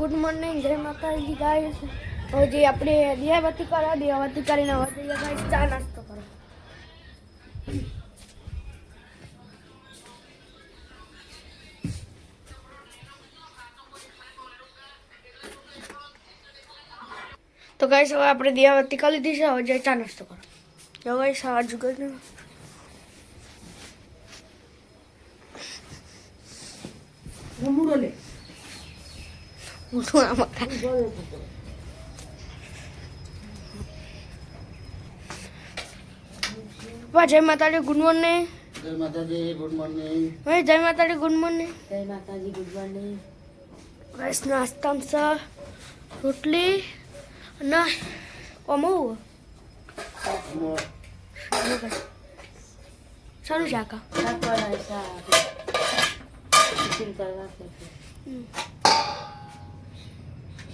Good morning, જય માતાજી, guys. હવે આપણે દિયાબત્તી કરો દિયાબત્તી કરીને હવે ગાઈસ, ચા નાસ્તો કરો તો ગાઈસ, હવે આપણે દિયાબત્તી કરી લીધી છે, હવે જઈએ ચા નાસ્તો કરો જો ગાઈસ, આ જુગર મોટું આમાં પપ્પા જય માતાજી ગુડ મોર્નિંગ. જય માતાજી ગુડ મોર્નિંગ. ભાઈ જય માતાજી ગુડ મોર્નિંગ. જય માતાજી ગુડ મોર્નિંગ. બસ નાસ્તામાં સર રોટલી અને સારું બનાવે શાક ટિફિન કરવા છે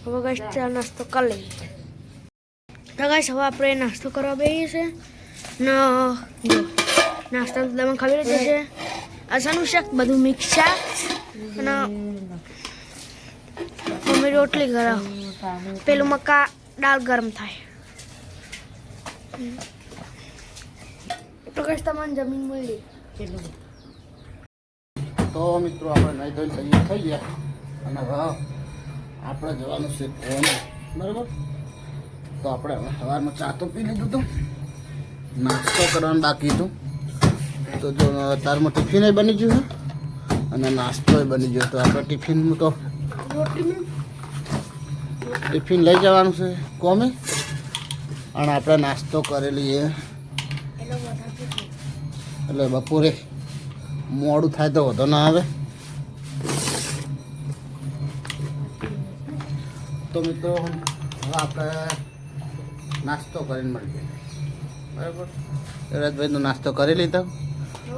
હવે ગાઈસ ચા નાસ્તો કરી લઈએ. તો ગાઈસ હવે આપણે નાસ્તો કરવા બેસીએ છે ને નાસ્તા તમે ખબર જ છે. આસાનું શાક, બધું મિક્સ શાક. અને મમ્મી રોટલી ગરમ. પેલું મકા દાળ ગરમ થાય. તો તમને જમીન મળી. તો મિત્રો, આપણે નહીં થઈ ગયા. અને હવે આપણે જવાનું છે ફોન બરાબર? તો આપણે હવે સવારમાં ચા તો પી લીધું હતું નાસ્તો કરવાનું બાકી હતું. તો જો તારમાં ટિફિન બની ગયું છે. અને નાસ્તો બની ગયો તો આપણે ટિફિનનું તો ટિફિન લઈ જવાનું છે કોમે. અને આપણે નાસ્તો કરેલી એ એટલે બપોરે મોડું થાય તો વધુ ના આવે. તો મિત્રો હવે આપણે નાસ્તો કરીને મળીએ. બરાબર? રજભાઈનો નાસ્તો કરી લીધો.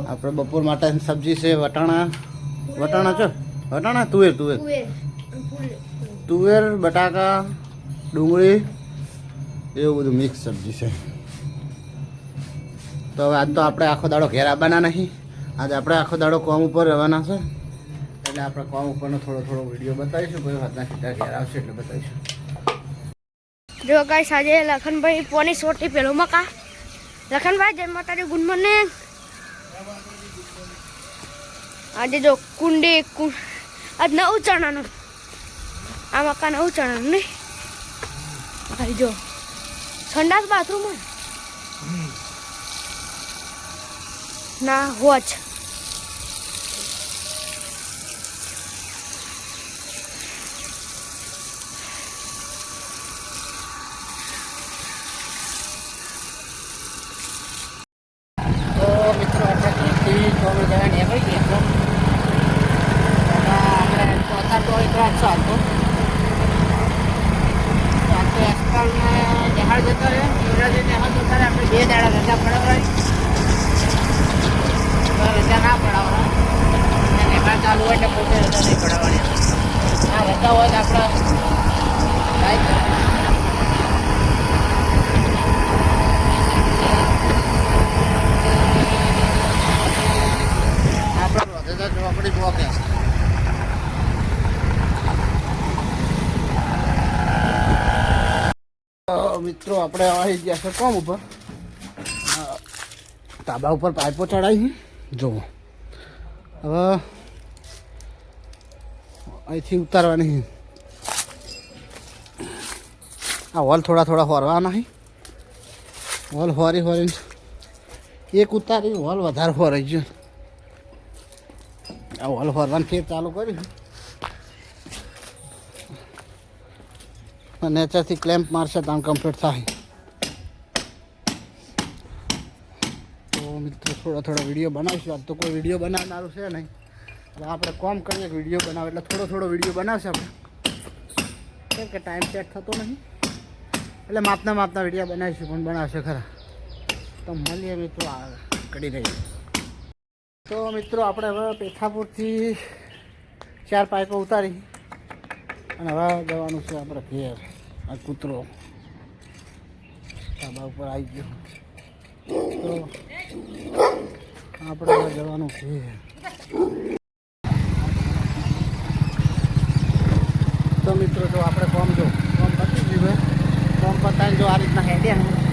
આપણે બપોર માટે સબ્જી છે વટાણા. વટાણા છો? વટાણા? તુવેર. તુવેર. તુવેર બટાકા ડુંગળી એવું બધું મિક્સ સબ્જી છે. તો હવે આજ તો આપણે આખો દાડો ઘેર આવવાના નહીં. આજે આપણે આખો દાડો કોમ ઉપર રહેવાના છે. એટલે આપણે કોમ ઉપરનો થોડો થોડો વીડિયો બતાવીશું કોઈ વાતના સીધા ઘેર આવશે એટલે બતાવીશું. જો ગાઈસ આજે લખનભાઈ પોની સોટી પેલો મકા. લખનભાઈ જય માતાજી ગુડ મોર્નિંગ. આજે જો કુંડી કુ- આજ નવું ચણાનું. આ મકા નવું ચણાનું નહીં. ભાઈ જો સંડાસ બાથરૂમ હોય. ના વોચ તો મિત્રો આપણે ત્રીસથી ચોવીસ જણા નીકળી ગયા છો આપણે ચોથા તો એક રાત ચાલતો આજ તો એસકાલને નિહાળ જતો રહે યુવરાજે નિહાળ જતો આપણે બે દાડા રજા પડાવડાવી તો રજા ના પડાવડા અને નિહાળ ચાલુ હોય એટલે પોતે રજા નહીં પડાવવાની. આ રજા હોય તો આપણે મિત્રો, આપણે આવી ગયા છે કોમ ઉપર. તાબા ઉપર પાઇપો ચડાવી જુઓ. હવે અહીંથી ઉતારવાની આ હોલ થોડા થોડા હોરવાના છે. હોલ હોરી હોરી એક ઉતારી હોલ વધારે હોરાઈ ગયો. આ હોલ ફરવાનું ફેર ચાલુ કર્યું નેચરથી ક્લેમ્પ મારશે તો આમ કમ્પ્લીટ થાય. તો મિત્રો, થોડો થોડો વીડિયો બનાવીશું. આજ તો કોઈ વીડિયો બનાવનારું છે નહીં. એટલે આપણે કોમ કરીએ વીડિયો બનાવે. એટલે થોડો થોડો વીડિયો બનાવશે આપણે. કેમ કે ટાઈમ સેટ થતો નહીં. એટલે માપના માપના વીડિયો બનાવીશું, પણ બનાવશે ખરા. તો મળીએ મિત્રો, આ કરી રહીએ તો મિત્રો, આપણે હવે પેથાપુરથી ચાર પાઇપો ઉતારી. અને હવે જવાનું છે આપણે ઘેર, આ કૂતરો. ધાબા ઉપર આવી ગયો. તો આપણે જવાનું ઘેર. તો મિત્રો, જો આપણે કોમ જો, કોમ પતી ગયું કોમ પતાવીને જો આ રીતના હેડે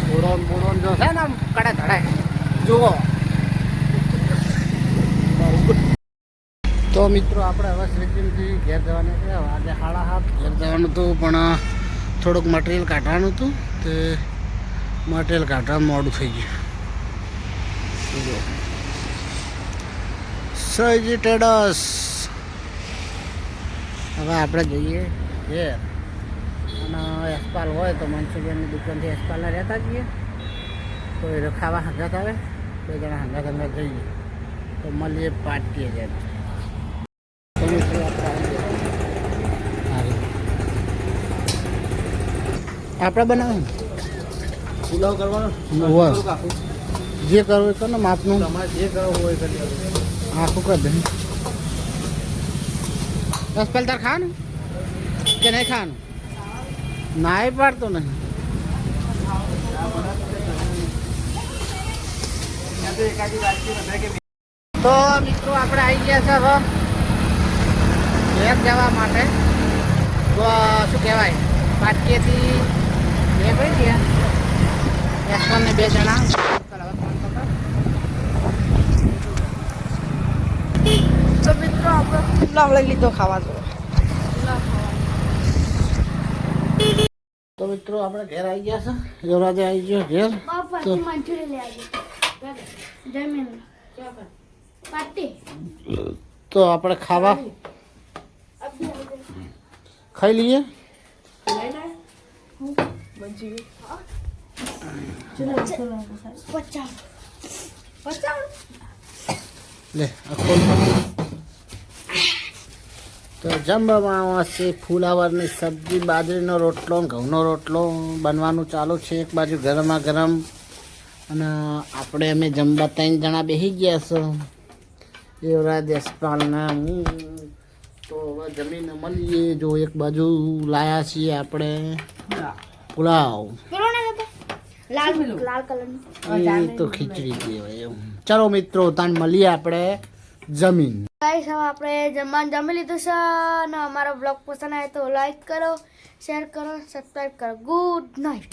બોરોન બોરોન જો છે ને આમ કડે જુઓ. તો મિત્રો આપણે હવે શ્રીજીમથી ઘેર જવાના છે. આજે સાડા હાથ ઘેર જવાનું હતું, પણ થોડુંક મટીરિયલ કાઢવાનું હતું તે મટીરિયલ કાઢવા મોડું થઈ ગયું. સજી ટેડસ. હવે આપણે જઈએ ઘેર. અને એસ્પાલ હોય તો મનસુરિયાની દુકાનથી એસ્પાલના રહેતા જઈએ. તો એ ખાવા હંગાત આવે. બે જણા હંગાત હંગાત જઈએ. તો મળીએ પાટીએ જેમ તો મિત્રો આપણે આવી ગયા. આવી. આપણે બનાવે? પુલાવ કરવાનો. જે કરવું એ કરો ને માપનું. તમારે જે કરવું હોય. આખું કરી દે બસ પેલ તાર ખાવાનું? કે નહીં ખાવાનું? નાય પાડતો નહીં. તો મિત્રો આપણે આવી ગયા છે હવે. ઘેર જવા માટે. તો શું કહેવાય? પાટકેથી બે ભાઈ ગયા એસવન ને બે જણા તો મિત્રો આપણે પુલાવ લઈ લીધો ખાવા જો તો મિત્રો આપણે ઘેર. આવી ગયા છે યુવરાજે આવી. ગયો ઘેર તો તો આપણે ખાવા ખાઈ લઈએ. પચાસ. લે તો જમવામાં આવશે ફુલાવરની સબ્જી બાજરીનો રોટલો ને ઘઉંનો રોટલો. બનવાનું ચાલુ છે એક બાજુ ગરમા ગરમ. અને આપણે અમે જમવા ત્રણ જણા બેસી ગયા છો. યુવરાજ યશપાલના હું. તો હવે જમીને મળીએ જો એક બાજુ લાયા છીએ આપણે. પુલાવ. પેલો લાલ લાલ કલર તો ખીચડી કહેવાય. ચાલો મિત્રો તાન મળીએ આપણે જમીન. ગાઈસ હવે આપણે જમવાનું જમી લીધું છે અને અમારો બ્લોગ પસંદ આવે તો લાઈક કરો શેર કરો સબસ્ક્રાઈબ કરો. Good night